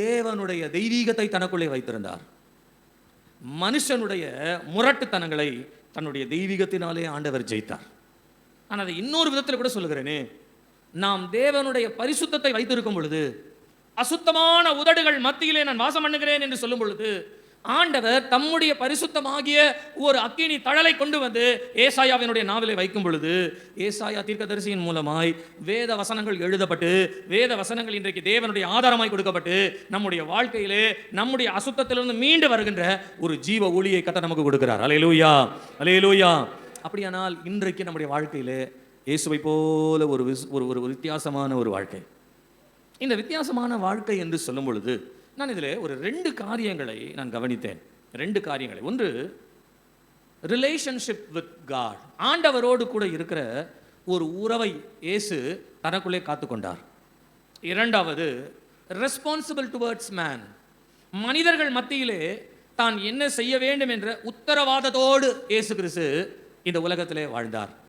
தேவனுடைய தெய்வீகத்தை தனக்குள்ளே வைத்திருந்தார். மனுஷனுடைய முரட்டுத்தனங்களை தன்னுடைய தெய்வீகத்தினாலே ஆண்டவர் ஜெயித்தார். நான் அதை இன்னொரு விதத்தில் கூட சொல்லுகிறேனே. நாம் தேவனுடைய பரிசுத்தத்தை வைத்திருக்கும் பொழுது அசுத்தமான உதடுகள் மத்தியிலே நான் வாசம் பண்ணுகிறேன் என்று சொல்லும் பொழுது ஆண்டவர் தம்முடைய பரிசுத்தமாகிய ஒரு அக்கினி தழலை கொண்டு வந்து ஏசாயாவினுடைய நாவலை வைக்கும் பொழுது ஏசாயா தீர்க்கதரிசியின் மூலமாய் வேத வசனங்கள் எழுதப்பட்டு வேத வசனங்கள் இன்றைக்கு தேவனுடைய ஆதாரமாய் கொடுக்கப்பட்டு நம்முடைய வாழ்க்கையிலே நம்முடைய அசுத்தத்திலிருந்து மீண்டு வருகின்ற ஒரு ஜீவ ஒளியை கத்த நமக்கு கொடுக்கிறார். அலையலூயா அலையலூயா அப்படியானால் இன்றைக்கு நம்முடைய வாழ்க்கையிலே இயேசுவை போல ஒரு விஸ்- ஒரு ஒரு வித்தியாசமான ஒரு வாழ்க்கை. இந்த வித்தியாசமான வாழ்க்கை என்று சொல்லும் பொழுது நான் இதில் ஒரு ரெண்டு காரியங்களை நான் கவனித்தேன். ரெண்டு காரியங்களை. ஒன்று ரிலேஷன்ஷிப் வித் காட் ஆண்டவரோடு கூட இருக்கிற ஒரு உறவை இயேசு தனக்குள்ளே காத்துக்கொண்டார் இரண்டாவது ரெஸ்பான்சிபிள் டுவர்ட்ஸ் மேன் மனிதர்கள் மத்தியிலே தான் என்ன செய்ய வேண்டும் என்ற உத்தரவாதத்தோடு இயேசு கிறிஸ்து இந்த உலகத்திலே வாழ்ந்தார்.